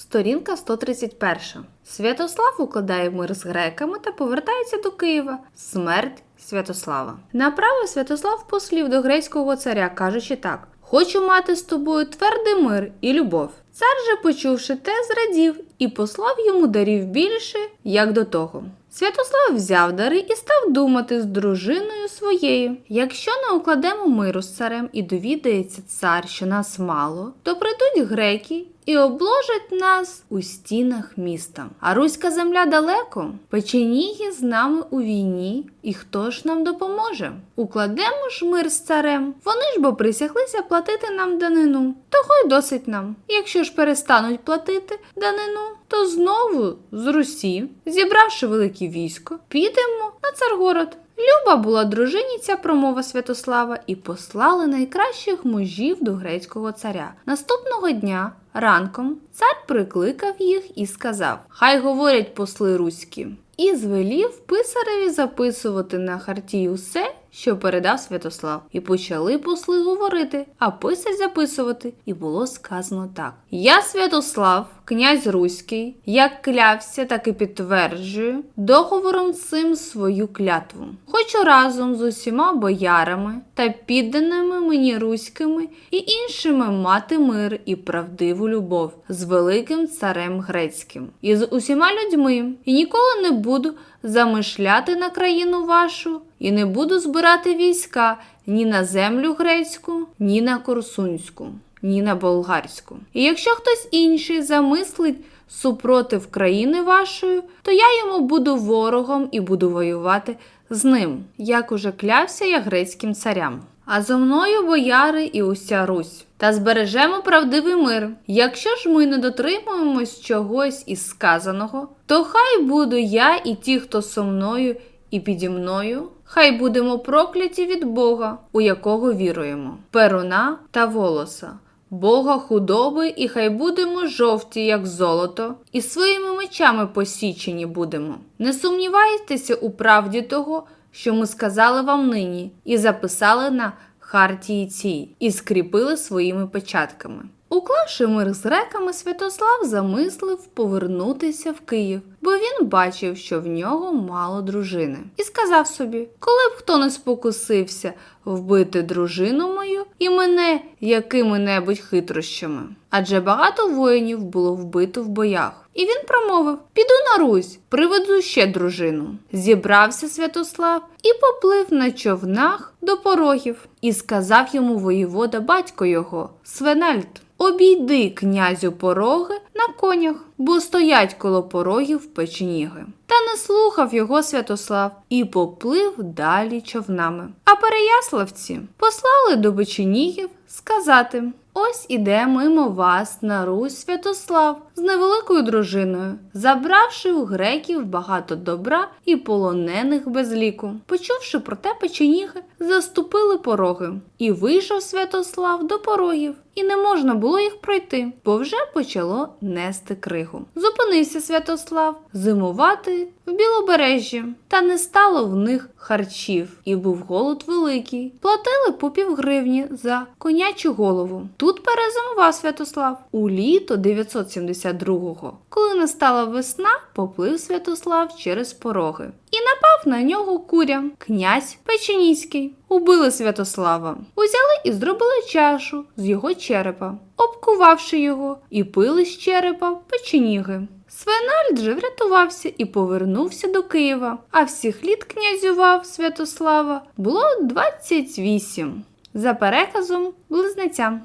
Сторінка 131. Святослав укладає мир з греками та повертається до Києва. Смерть Святослава. Направив Святослав послів до грецького царя, кажучи так: Хочу мати з тобою твердий мир і любов. Цар же, почувши те, зрадів і послав йому дарів більше, як до того. Святослав взяв дари і став думати з дружиною своєю. Якщо не укладемо миру з царем і довідається цар, що нас мало, то прийдуть греки і обложать нас у стінах міста. А руська земля далеко, печеніги з нами у війні, і хто ж нам допоможе? Укладемо ж мир з царем. Вони ж бо присяглися платити нам данину. Того й досить нам. Якщо ж перестануть платити данину, то знову з Русі, зібравши велике військо, підемо на царгород. Люба була дружині ця промова Святослава і послали найкращих мужів до грецького царя. Наступного дня, ранком, цар прикликав їх і сказав: Хай говорять посли руські. І звелів писареві записувати на харті усе, що передав Святослав. І почали посли говорити, а писар записувати. І було сказано так: Я Святослав, князь Руський, як клявся, так і підтверджую договором цим свою клятву. Хочу разом з усіма боярами та підданими мені руськими і іншими мати мир і правдиву любов з великим царем грецьким і з усіма людьми, і ніколи не буду замишляти на країну вашу, і не буду збирати війська ні на землю грецьку, ні на корсунську, ні на болгарську. І якщо хтось інший замислить супротив країни вашої, то я йому буду ворогом і буду воювати з ним, як уже клявся я грецьким царям. А зо мною бояри і уся Русь. Та збережемо правдивий мир. Якщо ж ми не дотримуємось чогось із сказаного, то хай буду я і ті, хто со мною і піді мною, хай будемо прокляті від Бога, у якого віруємо, перуна та волоса. Бога худоби, і хай будемо жовті, як золото, і своїми мечами посічені будемо. Не сумнівайтеся у правді того, що ми сказали вам нині, і записали на хартії цій, і скріпили своїми печатками. Уклавши мир з греками, Святослав замислив повернутися в Київ, бо він бачив, що в нього мало дружини, і сказав собі: коли б хто не спокусився вбити дружину мою і мене якими-небудь хитрощами. Адже багато воїнів було вбито в боях. І він промовив: Піду на Русь, приведу ще дружину. Зібрався Святослав і поплив на човнах до порогів, і сказав йому воєвода батько його, Свенальд. Обійди князю пороги на конях, бо стоять коло порогів печеніги. Та не слухав його Святослав і поплив далі човнами. А переяславці послали до печенігів сказати: Ось іде мимо вас на Русь Святослав з невеликою дружиною, забравши у греків багато добра і полонених без ліку. Почувши про те печеніги, заступили пороги, і вийшов Святослав до порогів, і не можна було їх пройти, бо вже почало нести кригу. Зупинився Святослав зимувати в білобережжі, та не стало в них харчів, і був голод великий. Платили по півгривні за конячу голову. Тут перезимував Святослав у літо 972-го. Коли настала весна, поплив Святослав через пороги. І напав на нього куря, князь Печеніський. Убили Святослава, узяли і зробили чашу з його черепа, обкувавши його, і пили з черепа печеніги. Свенальд же врятувався і повернувся до Києва, а всіх літ князював Святослава було 28. За переказом близнеця.